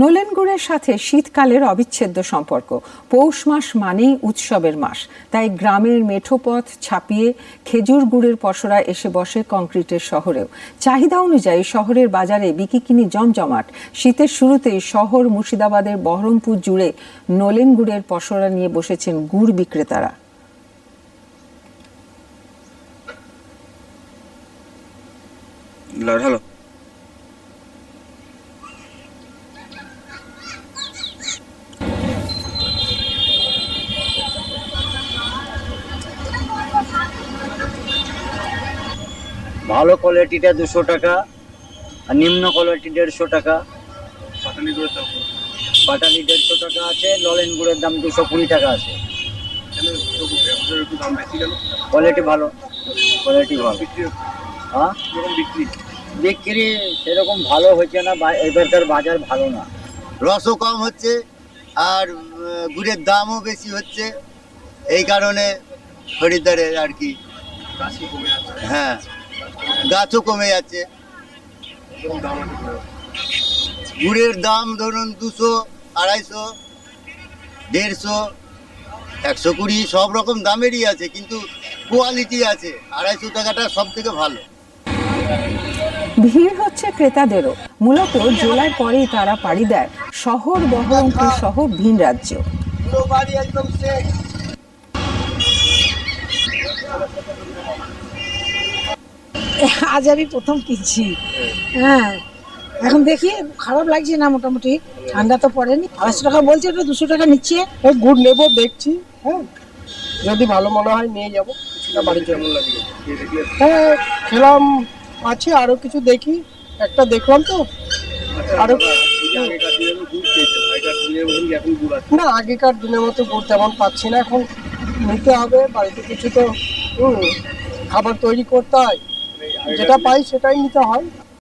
নোলেন গুড়ের সাথে শীতকালের অবিচ্ছেদ্য সম্পর্ক। পৌষ মাস মানেই উৎসবের মাস। তাই গ্রামের মেঠোপথ ছাপিয়ে খেজুর গুড়ের পসরা এসে বসে কংক্রিটের শহরেও। চাহিদা অনুযায়ী শহরের বাজারে বিকিকিনি জমজমাট। শীতের শুরুতেই শহর মুর্শিদাবাদের বহরমপুর জুড়ে নোলেন গুড়ের পসরা নিয়ে বসেছেন গুড় বিক্রেতারা। হ্যালো ভালো কোয়ালিটিটা দুশো টাকা আর নিম্ন কোয়ালিটি দেড়শো টাকা। পাটালি দেড়শো টাকা আছে ললেন গুড়ের দাম দুশো কুড়ি টাকা আছে। কোয়ালিটি ভালো কোয়ালিটি ভালো। হ্যাঁ? বিক্রি? সেরকম ভালো হচ্ছে না বা- এবারকার বাজার ভালো না। রসও কম হচ্ছে আর গুড়ের দামও বেশি হচ্ছে। এই কারণে খরিদ্দারের আর কি হ্যাঁ। গাছও কমে যাচ্ছে। গুড়ের দাম ধরুন দুশো আড়াইশো দেড়শো একশো কুড়ি সব রকম দামেরই আছে কিন্তু কোয়ালিটি আছে। আড়াইশো টাকাটা সব থেকে ভালো। ভিড় হচ্ছে ক্রেতাদেরও। মূলত জেলার পরেই তারা পাড়ি দেয়। শহর বহরমপুর সহ ভিন রাজ্য। আজ আমি প্রথম কিনছি। হ্যাঁ। এখন দেখি খারাপ লাগছে না মোটামুটি। ঠান্ডা তো পড়েনি। আড়াইশো টাকা বলছে ওটা দুশো টাকা নিচ্ছে। এই গুড় নেব দেখছি। হ্যাঁ। যদি ভালো মনে হয় নিয়ে যাব। কিছুটা বাড়ির জন্য হ্যাঁ খেলাম আছে আরও কিছু দেখি। একটা দেখলাম তো। আরও না আগেকার দিনের মতো গুড় তেমন পাচ্ছি না এখন। নিতে হবে বাড়িতে কিছু তো হুম, খাবার তৈরি করতে হয়। যেটা পাই সেটাই নিতে হয়।